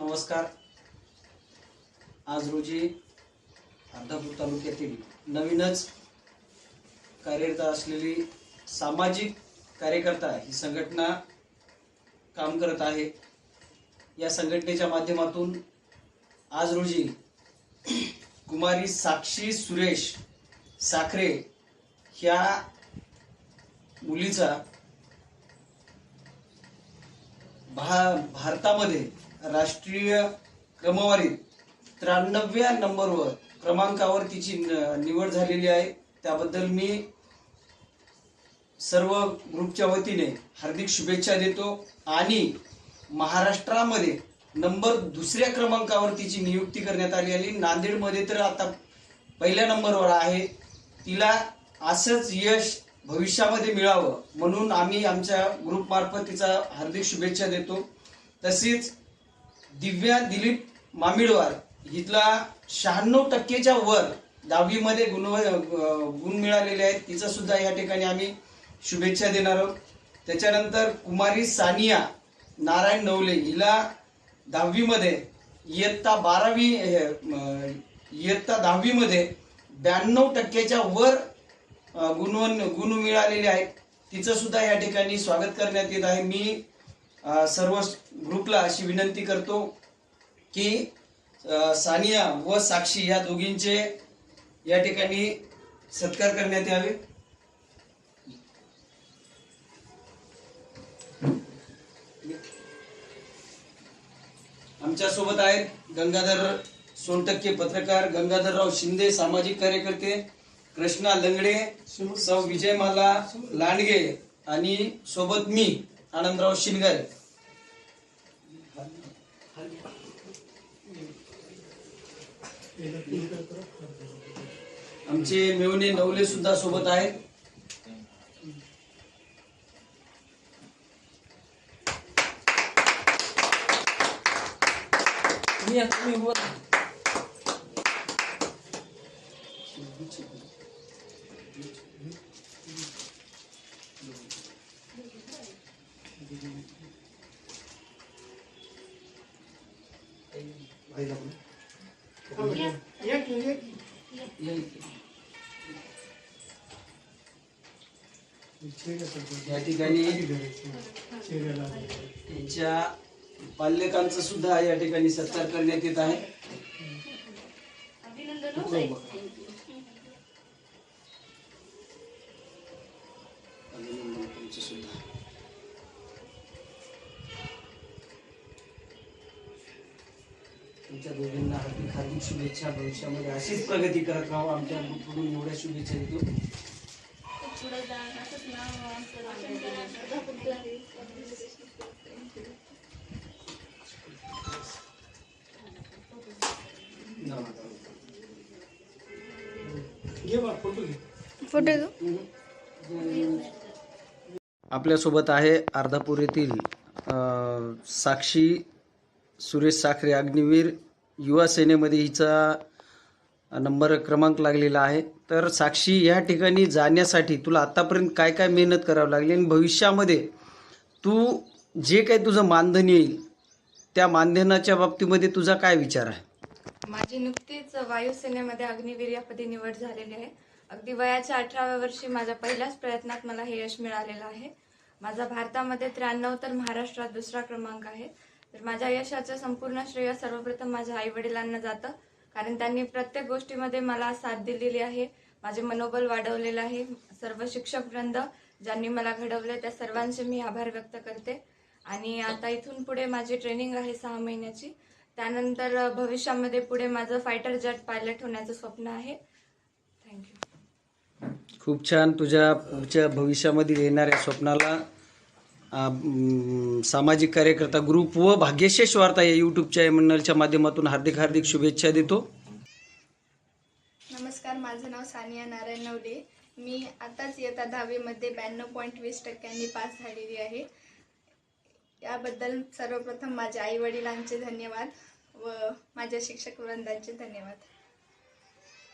नमस्कार. आज रोजी अर्धापूर तालुक्यातील नवीनच कार्यरत असलेली सामाजिक कार्यकर्ता ही संघटना काम करत आहे. या संघटनेच्या माध्यमातून आज रोजी कुमारी साक्षी सुरेश साखरे ह्या मुलीचा भा भारतामध्ये राष्ट्रीय क्रमवारीत त्र्याण्णव्या नंबरवर क्रमांकावर तिची न- निवड झालेली आहे. त्याबद्दल मी सर्व ग्रुपच्या वतीने हार्दिक शुभेच्छा देतो आणि महाराष्ट्रामध्ये नंबर दुसऱ्या क्रमांकावर तिची नियुक्ती करण्यात आली आली नांदेडमध्ये तर आता पहिल्या नंबरवर आहे. तिला असंच यश भविष्यामध्ये मिळावं म्हणून आम्ही आमच्या ग्रुपमार्फत तिचा हार्दिक शुभेच्छा देतो. तसेच दिव्या दिलीप मामिडवार हिला शहाण्णव टक्केच्या वर दहावीमध्ये गुण गुण मिळालेले आहेत. तिचा सुद्धा या ठिकाणी आम्ही शुभेच्छा देणार आहोत. त्याच्यानंतर कुमारी सानिया नारायण नवले हिला दहावीमध्ये इयत्ता बारावी इयत्ता दहावीमध्ये ब्याण्णव टक्क्याच्या वर गुणवन गुण मिळालेले आहेत. तिचं सुद्धा या ठिकाणी स्वागत करण्यात येत आहे. मी सर्व ग्रुपला अशी विनंती करतो की सानिया व साक्षी या दोघींचे या ठिकाणी सत्कार करण्यात यावे. आमच्यासोबत आहेत गंगाधर सोनटक्के पत्रकार गंगाधरराव शिंदे सामाजिक कार्यकर्ते कृष्णा लंगडे सौ विजयमाला लांडगे आणि सोबत मी. आनंदराव शिनगर आमचे मेवणे नवले सुद्धा सोबत आहेत या इथे. या ठिकाणी त्यांच्या पाल्यकांचा सुद्धा या ठिकाणी सत्कार करण्यात येत आहे. तुमच्या दोघींना हार्दिक हार्दिक शुभेच्छा. भविष्यामध्ये अशीच प्रगती करत राहू आमच्या ग्रुपकडून एवढ्या शुभेच्छा देतो. फोटो घेऊ? आपल्यासोबत आहे अर्धापूर येथील अ, साक्षी सुरेश साखरे अग्निवीर युवा सेनेमध्ये हिचा नंबर क्रमांक लागलेला आहे. तर साक्षी या ठिकाणी जाण्यासाठी तुला आत्तापर्यंत काय काय मेहनत करावी लागली आणि भविष्यामध्ये तू जे काही तुझं मानधन येईल त्या मानधनाच्या बाबतीमध्ये तुझा काय विचार आहे? माझी नुकतीच वायुसेनेमध्ये अग्निवीर या पदी निवड झालेली आहे. अगदी वयाच्या अठराव्या वर्षी माझ्या पहिल्याच प्रयत्नात मला हे यश मिळालेलं आहे. माझा भारतामध्ये त्र्याण्णव तर महाराष्ट्रात दुसरा क्रमांक आहे. तर माझ्या यशाचं संपूर्ण श्रेय सर्वप्रथम माझ्या आई वडिलांना जातं. कारण त्यांनी प्रत्येक गोष्टीमध्ये मला साथ दिलेली आहे. माझे मनोबल वाढवलेलं आहे. सर्व शिक्षक वृंद ज्यांनी मला घडवले त्या सर्वांचे मी आभार व्यक्त करते. आणि आता इथून पुढे माझी ट्रेनिंग आहे सहा महिन्याची. त्यानंतर भविष्यामध्ये पुढे माझं फायटर जेट पायलट होण्याचं स्वप्न आहे. थँक्यू खूप छान तुझ्या पुढच्या भविष्यामध्ये येणाऱ्या स्वप्नाला सामाजिक कार्यकर्ता ग्रुप व भाग्यशेष वार्ता या यूट्यूब चॅनलच्या माध्यमातून हार्दिक हार्दिक शुभेच्छा देतो. नमस्कार माझं नाव सानिया नारायण नवले. मी आताच येता दहावीमध्ये ब्याण्णव पॉईंट वीस टक्क्यांनी पास झालेली आहे. याबद्दल सर्वप्रथम माझ्या आई वडिलांचे धन्यवाद व माझ्या शिक्षक वृंदांचे धन्यवाद.